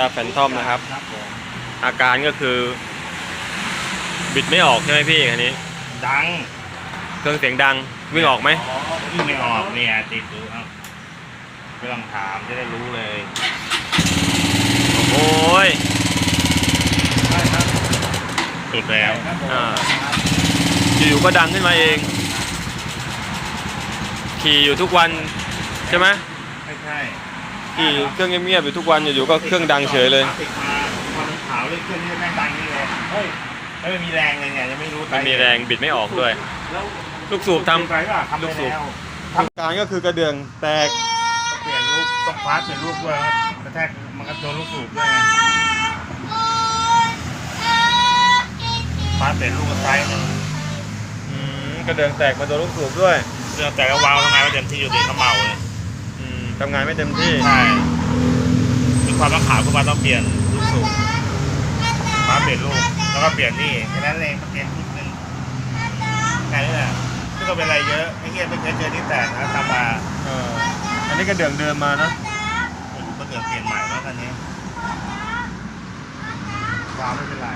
ต้าแฟนทอมนะครับครับผมอาการก็คือ บิดไม่ออกใช่ไหมพี่คันนี้ ดังเครื่องเสียงดังวิ่งออกไหมวิ่งไม่ออกเนี่ยติดดูครับไม่ต้องถามจะได้รู้เลย โอ้ยใช่ครับสุดแล้วอ่าอยู่ๆก็ดังขึ้นมาเอง ขี่อยู่ทุกวันใช่ไหมไม่ใช่ ขี่เครื่องเงียบๆอยู่ทุกวันอยู่ๆก็เครื่องดังเฉยเลยติดมาพอมันขาวเลยเครื่องนี้แม่งดังนี่เลยเฮ้ยแล้วไม่มีแรงเลยเนี่ยยังไม่รู้ไม่มีแรงบิดไม่ออกด้วย แล้วลูกสูบทำไปก็ทำลูได้กสูบแล้วอาการก็คือกระเดื่องแตกเปลี่ยนลูกต้องคว้าเปลี่ยนลูกด้วยครับกระแทกมันก็โดนลูกสูบด้วยไงคว้าเปลี่ยนลูกกระไซหนึ่งอืมกระเดื่องแตกมาโดนลูกสูบด้วยเรื่องแต่ก็วาวทำงานไม่เต็มที่อยู่ดีเขาเมาเลยอืม ทำงานไม่เต็มที่ ใช่มีความรักขาวขึ้นมาต้องเปลี่ยนลูกสูบคว้าเปลี่ยนลูกแล้วก็เปลี่ยนนี่แค่นั้นเองเปลี่ยนชุดหนึ่งแค่นี้แหละไม่ต้องเป็นอะไรเยอะไอ้เงี้ยไม่เคยเจอที่แตกนะทำมาเอออันนี้กระเดื่องเดิมมานะไม่รู้ก็เดือเปลี่ยนใหม่แล้วกันนี้วาวไม่เป็นไร